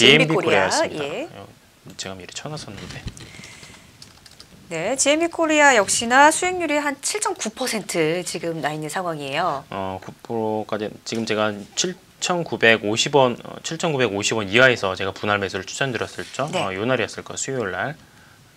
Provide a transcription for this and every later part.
GMB GMB 코리아, 코리아였습니다. 예. 어, 제가 미리 쳐놨었는데 네, GMB 코리아 역시나 수익률이 한 7.9% 지금 나 있는 상황이에요. 어, 9%까지 지금 제가 7,950원, 어, 7,950원 이하에서 제가 분할 매수를 추천드렸었죠. 네. 어, 요 날이었을 거 수요일 날.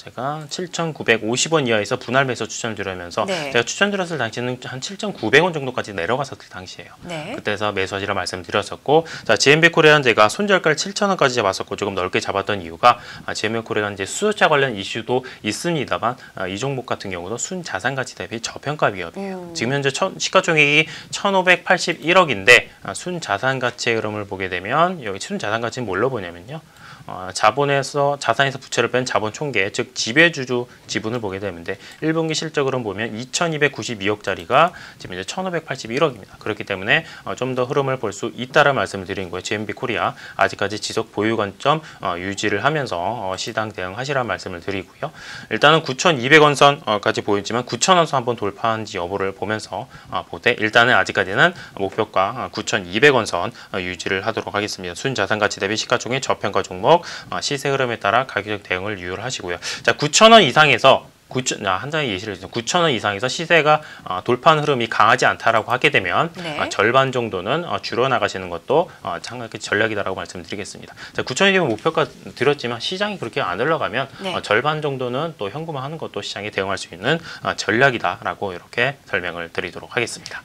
제가 7,950원 이하에서 분할 매수 추천드리면서 네. 제가 추천드렸을 당시에는 한 7,900원 정도까지 내려갔었을 당시예요. 네. 그때서 매수하시라 말씀드렸었고 자 GMB 코리아는 제가 손절가 7,000원까지 잡았었고 조금 넓게 잡았던 이유가 아, GMB 코리아는 이제 수요차 관련 이슈도 있습니다만 아, 이 종목 같은 경우도 순 자산 가치 대비 저평가 위협이에요. 음. 지금 현재 천, 시가총액이 1,581억인데 아, 순 자산 가치의 흐름을 보게 되면 여기 순 자산 가치는 뭘로 보냐면요. 어, 자본에서 자산에서 부채를 뺀 자본 총계 즉 지배주주 지분을 보게 되는데 1분기 실적으로 보면 2,292억짜리가 지금 이제 1,581억입니다. 그렇기 때문에 어, 좀 더 흐름을 볼 수 있다는 말씀을 드린 거예요. GMB 코리아 아직까지 지속 보유 관점 어, 유지를 하면서 어, 시장 대응하시라는 말씀을 드리고요. 일단은 9,200원 선까지 보이지만 9,000원 선 한번 돌파한지 여부를 보면서 어, 보되 일단은 아직까지는 목표가 9,200원 선 어, 유지를 하도록 하겠습니다. 순자산 가치 대비 시가총액 저평가 종목 어, 시세 흐름에 따라 가격적 대응을 유효하시고요. 자, 9,000원 이상에서 9천, 한 장의 예시를 드리면 9,000원 이상에서 시세가 어, 돌파한 흐름이 강하지 않다라고 하게 되면 네. 어, 절반 정도는 어, 줄여 나가시는 것도 어, 장각의 전략이다라고 말씀드리겠습니다. 자, 9,000원이면 목표가 드렸지만 시장이 그렇게 안 올라가면 네. 어, 절반 정도는 또 현금화하는 것도 시장에 대응할 수 있는 어, 전략이다라고 이렇게 설명을 드리도록 하겠습니다.